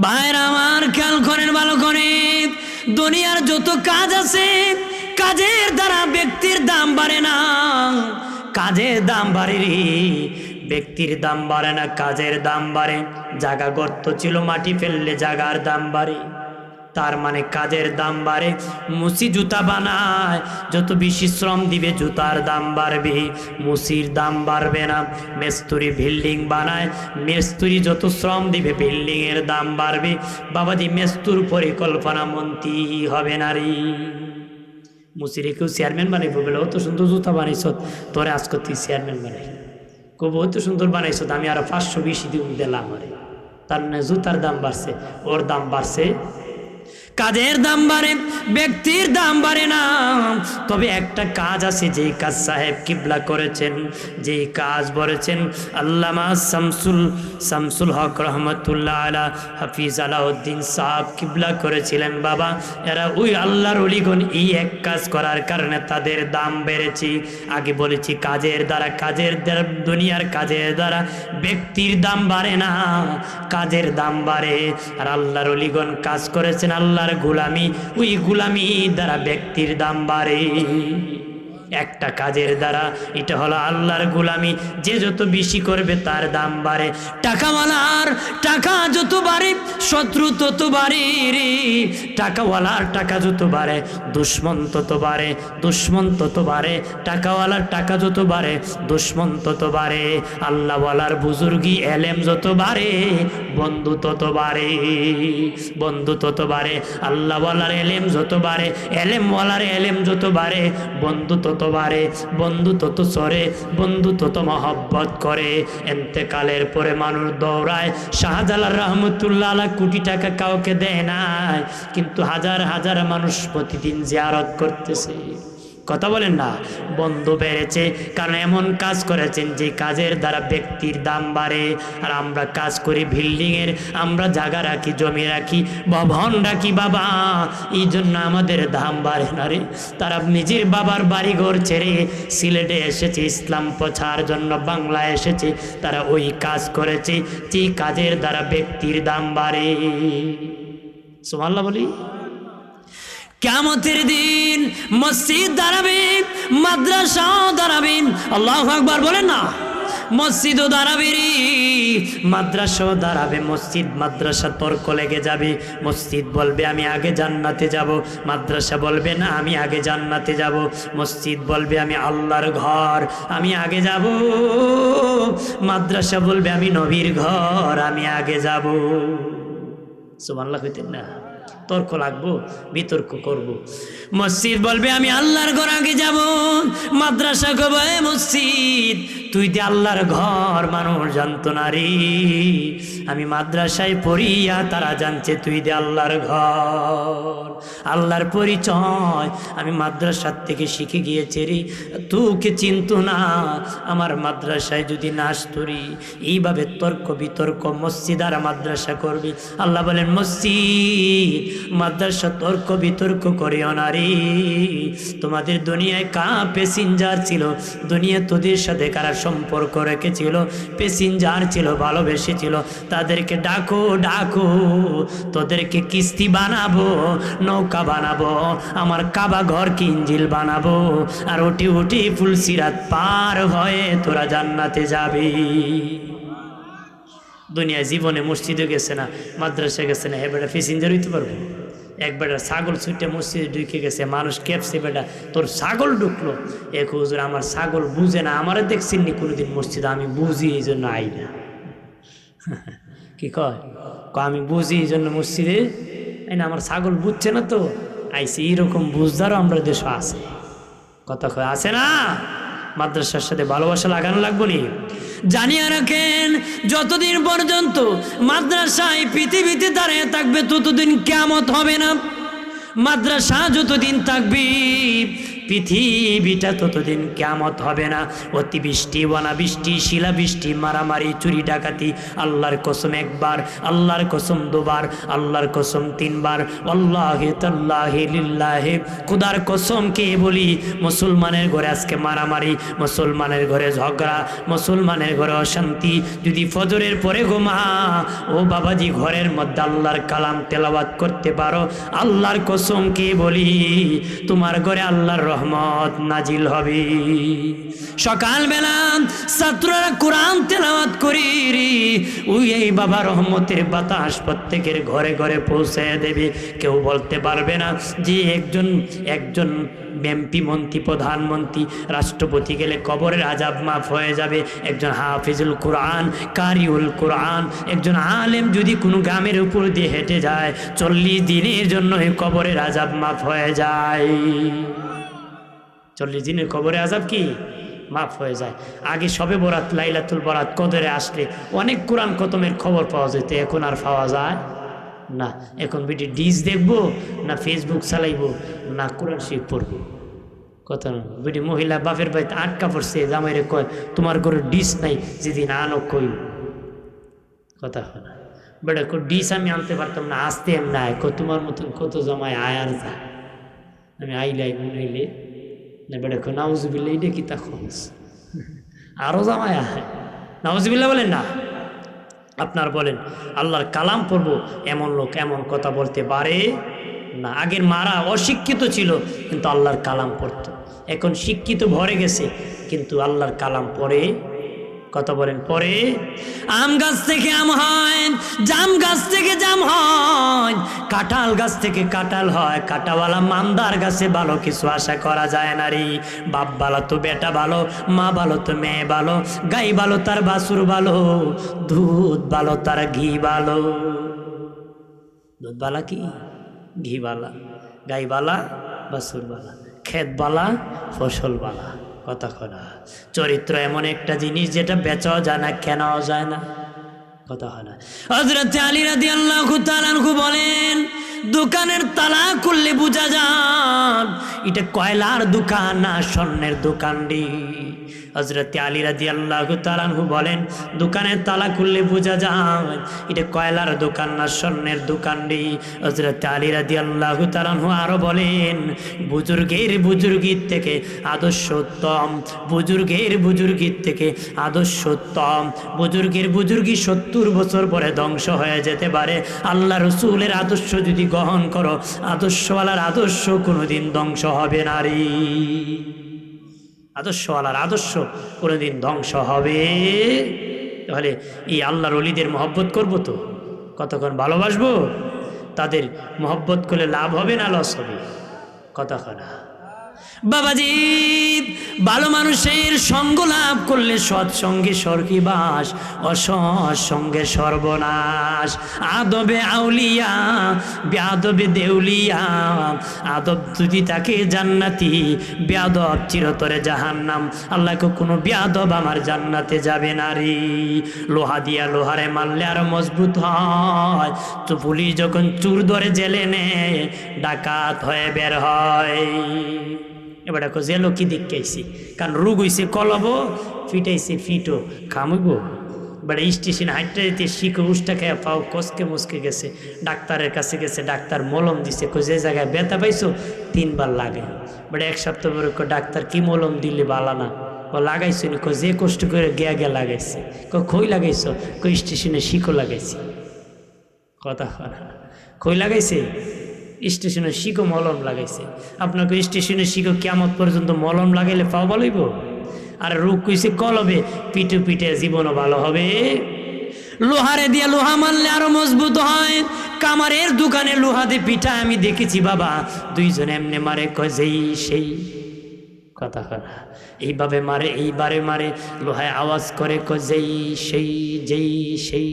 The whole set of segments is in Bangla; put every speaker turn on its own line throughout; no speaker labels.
ভাইয়ের আমার খেয়াল করেন, ভালো করে দুনিয়ার যত কাজ আছে, কাজের দ্বারা ব্যক্তির দাম বাড়ে না। কাজের দাম বাড়ে রে। ব্যক্তির দাম বাড়ে না, কাজের দাম বাড়ে। জাগা গর্ত ছিল, মাটি ফেললে জাগার দাম বাড়ে। তার মানে কাজের দাম বাড়ে। মুসি জুতা বানায়, যত বেশি শ্রম দিবে জুতার দাম বাড়বে। মুসির দাম বাড়বে না, মেস্তুরি বিল্ডিং বানায়। মেস্তুরি যত শ্রম দিবে, বিল্ডিং এর দাম বাড়বে। বাবাজি, মেস্তুর পরিকল্পনা মন্ত্রী হবে না রে মুসিরে কেউ চেয়ারম্যান বানাইব বলে, অত সুন্দর জুতা বানাইছ, তোরে আজকে তুই চেয়ারম্যান বানাই কব অত সুন্দর বানাইছ আমি আরও পাঁচশো বেশি দিন দিলাম আরে। তার মানে জুতার দাম বাড়ছে, ওর দাম বাড়ছে কাজের দাম বাড়ে, ব্যক্তির দাম বাড়ে না। তবে একটা কাজ আছে, যেই কাজ সাহেব কিবলা করেছেন, যেই কাজ বলেছেন আল্লামা শামসুল শামসুল হক রহমতুল্লাহ আলা হাফিজ আলাউদ্দিন সাহাব কিবলা করেছিলেন। বাবা, এরা ওই আল্লাহর অলিগণ এই এক কাজ করার কারণে তাদের দাম বেড়েছে। আগে বলেছি, কাজের দ্বারা কাজের দ্বারা, দুনিয়ার কাজের দ্বারা ব্যক্তির দাম বাড়ে না। কাজের দাম বাড়ে। আর আল্লাহর অলিগণ কাজ করেছেন আল্লাহর গুলামি ওই গুলামি দ্বারা ব্যক্তির দাম বাড়ে। একটা কাজের দ্বারা, এটা হলো আল্লাহর গুলামি। যে যত বেশি করবে, তার দাম বাড়ে। টাকাওয়ালার টাকা যত বাড়ে, শত্রু তত বাড়ে রে। টাকাওয়ালার টাকা যত বাড়ে, দুশ্মন তত বাড়ে, দুশ্মন তত বাড়ে। টাকাওয়ালার টাকা যত বাড়ে, দুশ্মন তত বাড়ে। আল্লাহওয়ালার বুজুর্গি, এলেম যত বাড়ে, বন্ধু তত বাড়ে। বন্ধু তত বাড়ে, আল্লাহওয়ালার এলেম যত বাড়ে, এলেমওয়ালার এলেম যত বাড়ে, বন্ধু তত বাড়ে বন্ধু তত সরে বন্ধু তত মহব্বত করে। এন্তেকালের পরে মানুষ দৌড়ায়, শাহজালাল রহমতুল্লাহ কোটি টাকা কাউকে দেয় নাই। কিন্তু হাজার হাজার মানুষ প্রতিদিন জিয়ারত করতেছে। কথা বলেন না। বন্ধ বেড়েছে, কারণ এমন কাজ করেছেন যে কাজের দ্বারা ব্যক্তির দাম বাড়ে। আর আমরা কাজ করি বিল্ডিংয়ের, আমরা জায়গা রাখি, জমি রাখি, ভবন রাখি, বাবা। এই জন্য আমাদের দাম বাড়ে না রে। তারা নিজের বাবার বাড়িঘর ছেড়ে সিলেটে এসেছে, ইসলাম প্রচার জন্য বাংলা এসেছে। তারা ওই কাজ করেছে যে কাজের দ্বারা ব্যক্তির দাম বাড়ে। সোমাল্লা বলি। কেমতের দিন মসজিদ দাঁড়াবে মাদ্রাসাও দাঁড়াবেন। আল্লাহ আকবার বলেন না। মসজিদও দাঁড়াবে রে মাদ্রাসাও দাঁড়াবে। মসজিদ, মাদ্রাসা তর্ক লেগে যাবে। মসজিদ বলবে, আমি আগে জান্নাতে যাব। মাদ্রাসা বলবে, না, আমি আগে জান্নাতে যাব। মসজিদ বলবে, আমি আল্লাহর ঘর, আমি আগে যাব। মাদ্রাসা বলবে, আমি নবীর ঘর, আমি আগে যাব। সুমাল্লাহ হইতেন না। তর্ক লাগবো, বিতর্ক করব। মসজিদ বলবে, আমি আল্লাহর ঘর আগে যাব। মাদ্রাসা কবে মসজিদ, তুই দে আল্লাহর ঘর, মানুষ জানতো না রে। আমি মাদ্রাসায় পড়িয়া তারা জানছে তুই দে আল্লাহর ঘর। আল্লাহর পরিচয় আমি মাদ্রাসার থেকে শিখে গিয়েছি রে। তোকে চিনতো না, আমার মাদ্রাসায় যদি নাচ তরি এইভাবে তর্ক বিতর্ক মসজিদ আর মাদ্রাসা করবি। আল্লাহ বলেন, মসজিদ মাদ্রাসা তর্ক বিতর্ক করিও না রে তোমাদের দুনিয়ায় কা প্যাসেঞ্জার ছিল? দুনিয়া তোদের সাথে কারা সম্পর্ক রেখেছিল? প্যাসেঞ্জার ছিল ভালোবেসেছিল তাদেরকে ডাকো ডাকো। তোদেরকে কিস্তি বানাবো, নৌকা বানাবো। আমার কাবা ঘর কিঞ্জিল বানাবো? আর উঠি উঠি ফুলসিরাত পার হয়ে তোরা জান্নাতে যাবি। দুনিয়া জীবনে মসজিদে গেছে না মাদ্রাসা গেছে না এবারে প্যাসেঞ্জার হইতে পারব? এক বেটা ছাগল ছুটে মসজিদে ঢুকে গেছে, মানুষ কেপছে, বেটা, তোর ছাগল ঢুকলো। এক হুজুর, আমার ছাগল বুঝে না, আমারে দেখছেন নি কোনোদিন মসজিদে, আমি বুঝি এই জন্য আই না। কি কয়? আমি বুঝি এই জন্য মসজিদে? না, আমার ছাগল বুঝছে না তো। আইসি, এইরকম বুঝদারও আমরা দেশ আছে। কথা আছে না? মাদ্রাসার সাথে ভালোবাসা লাগানো লাগবো নি? জানিয়ে রাখেন, যতদিন পর্যন্ত মাদ্রাসায় পৃথিবীতে দাঁড়িয়ে থাকবে, ততদিন কেমত হবে না। মাদ্রাসা যতদিন থাকবে পৃথিবীটা ততদিন কেমত হবে না। অতিবৃষ্টি, অনাবৃষ্টি, শিলাবৃষ্টি, মারামারি, চুরি, ডাকাতি, আল্লাহর কসম একবার, আল্লাহর কসম দুবার, আল্লাহর কসম তিনবার আল্লাহে তাল্লাহে লিল্লাহে। খুদার কসম কে বলি? মুসলমানের ঘরে আজকে মারামারি, মুসলমানের ঘরে ঝগড়া, মুসলমানের ঘরে অশান্তি। যদি ফজরের পরে ঘুমা, ও বাবাজি ঘরের মধ্যে আল্লাহর কালাম তেলাওয়াত করতে পারো। আল্লাহর কসম কে বলি? তোমার ঘরে আল্লাহর রহমত নাজিল হবে। সকালবেলা ছাত্ররা কোরআন তেলাওয়াত করি ওই এই বাবা রহমতের বাতাস প্রত্যেকের ঘরে ঘরে পৌঁছে দেবে। কেউ বলতে পারবে না যে একজন একজন এমপি মন্ত্রী, প্রধানমন্ত্রী, রাষ্ট্রপতি গেলে কবরের আজাব মাফ হয়ে যাবে। একজন হাফিজুল কোরআন, কারিউল কোরআন, একজন আলেম যদি কোনো গ্রামের উপর দিয়ে হেঁটে যায়, চল্লিশ দিনের জন্য এই কবরের আজাব মাফ হয়ে যায়। চল্লিশ দিনের কবরে আজাব কি? মাফ হয়ে যায়। আগে সবে বরাত, লাইলাতুল বরাত, কদরে আসলে অনেক কোরআন কতমের খবর পাওয়া যেত, এখন আর পাওয়া যায় না। এখন বেটি ডিস দেখব না ফেসবুক চালাইবো না কোরআন শিখ পড়ব। না। বেটি মহিলা বাপের বাড়িতে আটকা পড়ছে জামাইরে কয়, তোমার ঘরে ডিস নাই, যেদিন আনো কই কথা হয় না। বেটা ডিস আমি আনতে পারতাম না, আসতে না তোমার মতন কত জমায় আয় আর যায় আমি আইলাই, মনে হইলে বেটা কো নাউজুবিল্লা এটা কি তা খোঁজ? আরও জামায় আয় নাউজুবিল্লা বলেন না? আপনার বলেন, আল্লাহর কালাম পড়ব, এমন লোক এমন কথা বলতে পারে না। আগের মারা অশিক্ষিত ছিল, কিন্তু আল্লাহর কালাম পড়তো। এখন শিক্ষিত ভরে গেছে, কিন্তু আল্লাহর কালাম পড়ে কথা বলেন? পরে আম গাছ থেকে আম হয়, জাম গাছ থেকে জাম হয়, কাঁঠাল গাছ থেকে কাঁঠাল হয় কাঁটাওয়ালা মান্দার গাছে ভালো কিছু আশা করা যায় না রে। বাপ ভালো তো বেটা ভালো, মা ভালো তো মেয়ে ভালো, গাই ভালো তার বাসুর ভালো, দুধ ভালো তার ঘি ভালো। দুধ বালা কি? ঘি বালা গাই বালা বাসুর বালা ক্ষেত বালা ফসল বালা কথা কনা চরিত্র এমন একটা জিনিস যেটা বেচাও যায় না, কেনাও যায় না। কথা হয় না হজরত আলী রাদি আল্লাহ খুব বলেন, দোকানের তালা খুললে বোঝা যান এটা কয়লার দোকান না স্বর্ণের দোকান হজরত আলী রাদি আল্লাহ তালানহু বলেন দোকানের তালা খুললে বোঝা যায়, এটা কয়লার দোকান না স্বর্ণের দোকান রে। হজরত আলী রাদি আল্লাহ তালানহু আরও বলেন, বুজুর্গের বুজুর্গির থেকে আদর্শ উত্তম বুজুর্গের বুজুর্গির থেকে আদর্শোত্তম, বুজুর্গের বুজুর্গি সত্তর বছর পরে ধ্বংস হয়ে যেতে পারে। আল্লাহ রসুলের আদর্শ যদি গ্রহণ করো, আদর্শওয়ালার আদর্শ কোনোদিন ধ্বংস হবে না রে। আদর্শওয়ালার আদর্শ, কোনোদিন ধ্বংস হবে। তাহলে এই আল্লাহর অলিদের মহব্বত করব তো? কতক্ষণ ভালোবাসবো? তাদের মহব্বত করলে লাভ হবে না, লস হবে? কতক্ষণ? বাবাজি ভালো মানুষের সঙ্গ লাভ করলে সৎসঙ্গে স্বর্গীবাস অসৎ সঙ্গে সর্বনাশ। আদবে আউলিয়া বেআদবে দেউলিয়া, আদব যদি তাকে জান্নাতি, বেয়াদব চিরতরে জাহান্নাম। আল্লাহকে কোনো বেয়াদব আমার জান্নাতে যাবে না রে। লোহা দিয়া লোহারে মারলে আর মজবুত হয়। তো পুলিশ যখন চুর ধরে জেলে নেয় ডাকাত হয়ে বের হয়। এবার দেখো জেলো কি দিক আইছি কারণ রোগ হইছে কলব, ফিটাইছে ফিটো। খামইব বেড়া স্টেশন হাইটটা যেতে শিখে, উষ্টা খেয়ে পাও, কসকে মুসকে গেছে। ডাক্তারের কাছে গেছে, ডাক্তার মলম দিছে। কো যে জায়গায় ব্যথা পাইছো, তিনবার লাগে। বেড়া এক সপ্তাহ পরে ডাক্তার, কি মলম দিলে বালা না? ও লাগাইছো নি। কো যে কষ্ট করে গিয়া গিয়া লাগাইছে। কো খই লাগাইছো? কো স্টেশনে শিখো লাগাইছে। কথা খই লাগাইছে? স্টেশনে শিখো মলম লাগাইছে। আপনাকে স্টেশনে শিখো কেমন পর্যন্ত মলম লাগাইলে পাও বলইব আর রোগ কইছে কলবে পিটু পিটে জীবনও ভালো হবে। লোহারে দিয়ে লোহা মারলে আরও মজবুত হয়। কামারের দোকানে লোহাতে পিঠা আমি দেখেছি বাবা, দুইজন এমনি মারে, কয় যেই সেই। কথা এইভাবে মারে, এইবারে মারে, লোহায় আওয়াজ করে ক যেই, সেই যেই, সেই।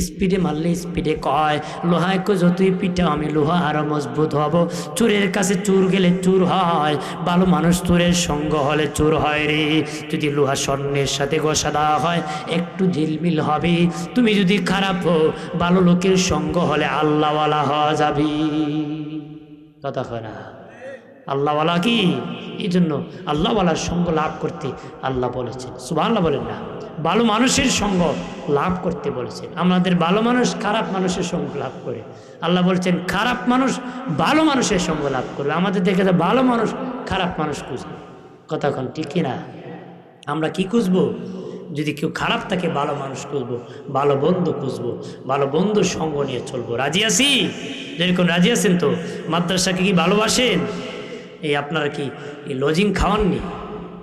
স্পিডে মারলে স্পিডে কয়, লোহায় কো যতই পিঠা আমি লোহা আরও মজবুত হব। চুরের কাছে চুর গেলে চুর হয়, ভালো মানুষ চুরের সঙ্গ হলে চুর হয় রে। যদি লোহা স্বর্ণের সাথে গোসা দেওয়া হয়, একটু ঝিলমিল হবে। তুমি যদি খারাপ হো ভালো লোকের সঙ্গ হলে আল্লাহওয়ালা হওয়া যাবি। কথা না। আল্লাহওয়ালা কি? এই জন্য আল্লাহওয়ালার সঙ্গ লাভ করতে আল্লাহ বলেছেন। সুবাহ আল্লাহ বলেন না। ভালো মানুষের সঙ্গ লাভ করতে বলেছেন। আমাদের ভালো মানুষ খারাপ মানুষের সঙ্গ লাভ করে। আল্লাহ বলছেন, খারাপ মানুষ ভালো মানুষের সঙ্গ লাভ করবে। আমাদের দেখে তো ভালো মানুষ খারাপ মানুষ খুঁজবে কতক্ষণ ঠিক কিনা আমরা কি খুঁজবো? যদি কেউ খারাপ থাকে, ভালো মানুষ খুঁজবো, ভালো বন্ধু খুঁজবো, ভালো বন্ধুর সঙ্গ নিয়ে চলবো। রাজি আছি? যেরকম রাজি আছেন তো, মাদ্রাসাকে কি ভালোবাসেন? এই আপনারা কি এই লজিং খাওয়াননি?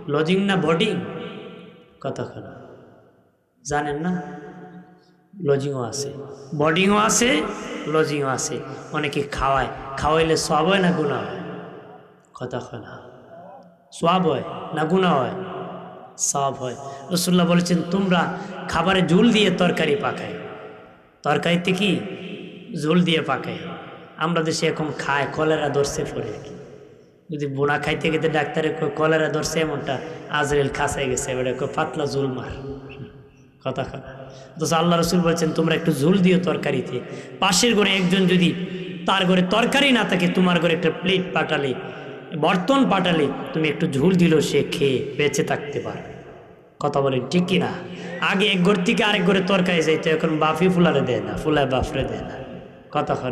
লজিং না বডিং বোর্ডিং কতক্ষণ জানেন না? লজিংও আছে। বোর্ডিংও আছে লজিংও আছে। অনেকে খাওয়ায়। খাওয়াইলে সব হয় না গুণা হয়? কতক্ষণ সব হয় না গুণা হয়? সব হয়। রসুল্লাহ বলেছেন, তোমরা খাবারে ঝুল দিয়ে তরকারি পাকায়। তরকারিতে কি? ঝোল দিয়ে পাকায়। আমরা দেশে এখন খায়, কলেরা ধরছে পরে যদি বোনা খাইতে খেতে ডাক্তারে কলেরা ধরছে এমনটা। আজরেল খাসাই গেছে, এবারে পাতলা ঝোল মার। কথা কথা তো আল্লাহ রসুল বলছেন, তোমরা একটু ঝোল দিও তরকারিতে। পাশের ঘরে একজন যদি তার ঘরে তরকারি না থাকে, তোমার ঘরে একটা প্লেট পাঠালে, বর্তন পাঠালে, তুমি একটু ঝুল দিল সে খেয়ে বেঁচে থাকতে পারবে। কথা বলেন, ঠিক কি না আগে এক ঘর থেকে আরেক ঘরে তরকারি যাইতো, এখন বাফি ফুলারে দেয় না, ফুলায় বাফরে দেয় না।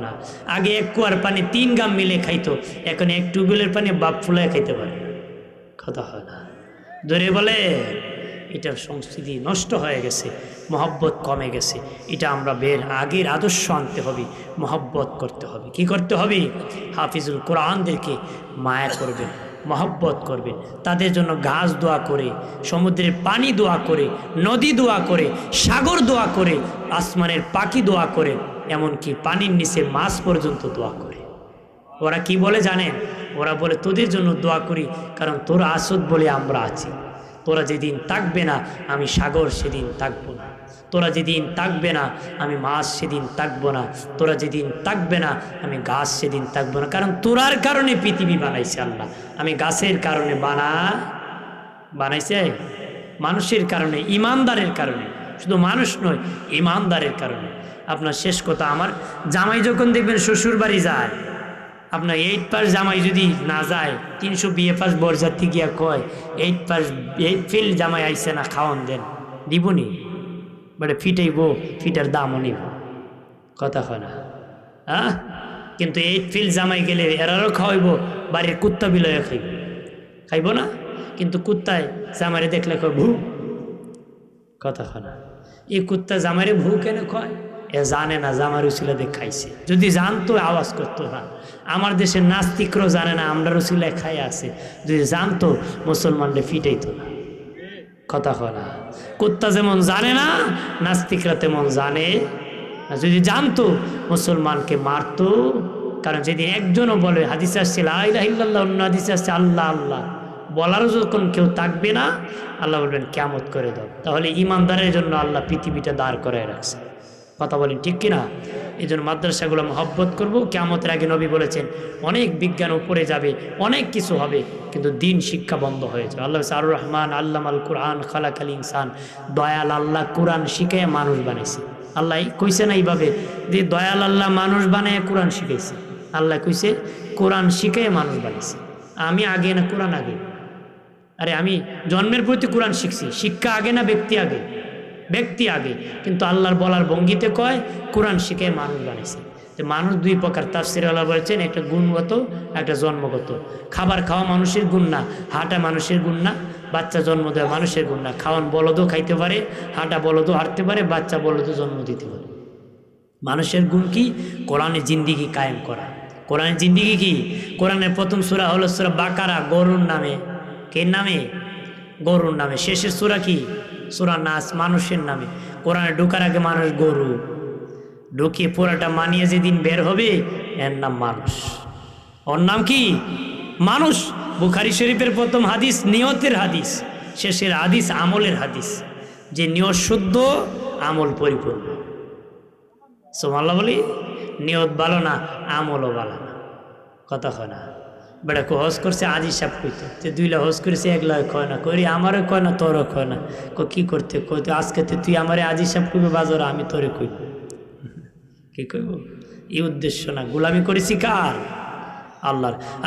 না আগে এক কুয়ার পানি তিন গাম মিলে খাইতো, এখন এক টিউবওয়েলের পানি বাপ ফুলায় খাইতে পারে। না ধরে বলে, এটার সংস্কৃতি নষ্ট হয়ে গেছে, মহব্বত কমে গেছে, এটা আমরা বের আগের আদর্শ আনতে হবে, মহব্বত করতে হবে। কি করতে হবে? হাফিজুল কোরআনদেরকে মায়া করবেন মহব্বত করবেন তাদের জন্য ঘাস দোয়া করে, সমুদ্রের পানি দোয়া করে, নদী দোয়া করে, সাগর দোয়া করে, আসমানের পাখি দোয়া করে এমনকি পানির নিচে মাছ পর্যন্ত দোয়া করে। ওরা কি বলে জানেন? ওরা বলে, তোদের জন্য দোয়া করি, কারণ তোরা আসত বলে আমরা আছি। তোরা যেদিন থাকবে না, আমি সাগর সেদিন থাকব না। তোরা যেদিন থাকবে না, আমি মাছ সেদিন থাকব না। তোরা যেদিন থাকবে না, আমি গাছ সেদিন থাকব না। কারণ তোরার কারণে পৃথিবী বানাইছে আল্লাহ। আমি গাছের কারণে বানা, বানাইছে? মানুষের কারণে, ইমানদারের কারণে। শুধু মানুষ নয়, ইমানদারের কারণে। আপনার শেষ কথা আমার। জামাই যখন দেখবেন শ্বশুর বাড়ি যায়, আপনার এইট পাস জামাই যদি না যায়, তিনশো বিয়ে পাস বরযাত্রী গিয়া কয় এইট পাস এইট ফিল জামাই আইসে না খাওয়ান দেন। দিবনি বলে, ফিটাইব, ফিটার দামও নিব। কথা হয় না। হ্যাঁ কিন্তু এইট ফিল জামাই গেলে এরারও খাওয়াইব, বাড়ির কুত্তা বিলয়ে খাইব। খাইব না? কিন্তু কুত্তায় জামারে দেখলে কয়, ভু কথা হয় না। এই কুত্তা জামারে ভু কেন কয়? এ জানে না জামার উচিলাতে খাইছে। যদি জানতো, আওয়াজ করতো না আমার দেশের নাস্তিকরাও জানে না আমরা রসিলায় খাই আছে। যদি জানতো, মুসলমানরে ফিটাইতো না। কথা না। কুত্তা যেমন জানে না, নাস্তিকরা তেমন জানে। যদি জানতো, মুসলমানকে মারতো। কারণ যেদিন একজনও বলে, হাদিস আসছে লাইল্লাহ অন্য হাদিস আসছে, আল্লাহ আল্লাহ বলারও যখন কেউ থাকবে না, আল্লাহ বলবেন কেমত করে দাও। তাহলে ইমানদারের জন্য আল্লাহ পৃথিবীটা দাঁড় করে রাখছে। কথা বলেন, ঠিক কিনা? এই জন্য মাদ্রাসাগুলো মহব্বত করব। কেমতের আগে নবী বলেছেন, অনেক বিজ্ঞান উপরে যাবে, অনেক কিছু হবে, কিন্তু দিন শিক্ষা বন্ধ হয়েছে আল্লাহ আর রহমান আল্লাহ আল কোরআন খালাক আল ইনসান। দয়াল আল্লাহ কোরআন শিখে মানুষ বানাইছে। আল্লাহ কইছে না এইভাবে যে দয়াল আল্লাহ মানুষ বানায় কোরআন শিখেছে আল্লাহ কইছে, কোরআন শিখে মানুষ বানিয়েছে আমি আগে না কোরআন আগে? আরে আমি জন্মের প্রতি কোরআন শিখছি। শিক্ষা আগে না ব্যক্তি আগে? ব্যক্তি আগে। কিন্তু আল্লাহর বলার ভঙ্গিতে কয়, কোরআন শিখে মানুষ বানিয়েছে যে মানুষ দুই প্রকার তাফসির আল্লাহ বলেছেন, একটা গুণগত, একটা জন্মগত। খাবার খাওয়া মানুষের গুণ না, হাঁটা মানুষের গুণ না, বাচ্চা জন্ম দেওয়া মানুষের গুণ না। খাওয়ান বলদও খাইতে পারে, হাঁটা বলদও হাঁটতে পারে, বাচ্চা বলদও জন্ম দিতে পারে। মানুষের গুণ কি? কোরআনে জিন্দিগি কায়েম করা। কোরআনের জিন্দিগি কি? কোরআনের প্রথম সুরা হলো সুরা বাকারা, গরুর নামে। কে নামে? গরুর নামে। শেষের সুরা কি? সুরা নাচ মানুষের নামে। কোরআনে ঢোকার আগে মানুষ গরু, ঢুকিয়ে পুরাটা মানিয়ে যেদিন বের হবে, এর নাম মানুষ। ওর নাম কি? মানুষ। বুখারি শরীফের প্রথম হাদিস নিয়তের হাদিস, শেষের হাদিস আমলের হাদিস। যে নিয়ত শুদ্ধ, আমল পরিপূর্ণ। সোমাল্লা বলি, নিয়ত ভালো না, আমলও ভালো না। কথা হয় না। বেড়া কো হস করছে আজি সাপ কইতো। যে হস হজ এক একলা কয় না। করি আমারও কয় না, তোরও কয় না। কো, কি করতে? কই তো আজকে তো তুই আমারে আজি সাপ কইবে বাজার আমি তোরে কইব। কি কইব? এই উদ্দেশ্য না। গোলামি করেছি কার? আল্লাহর।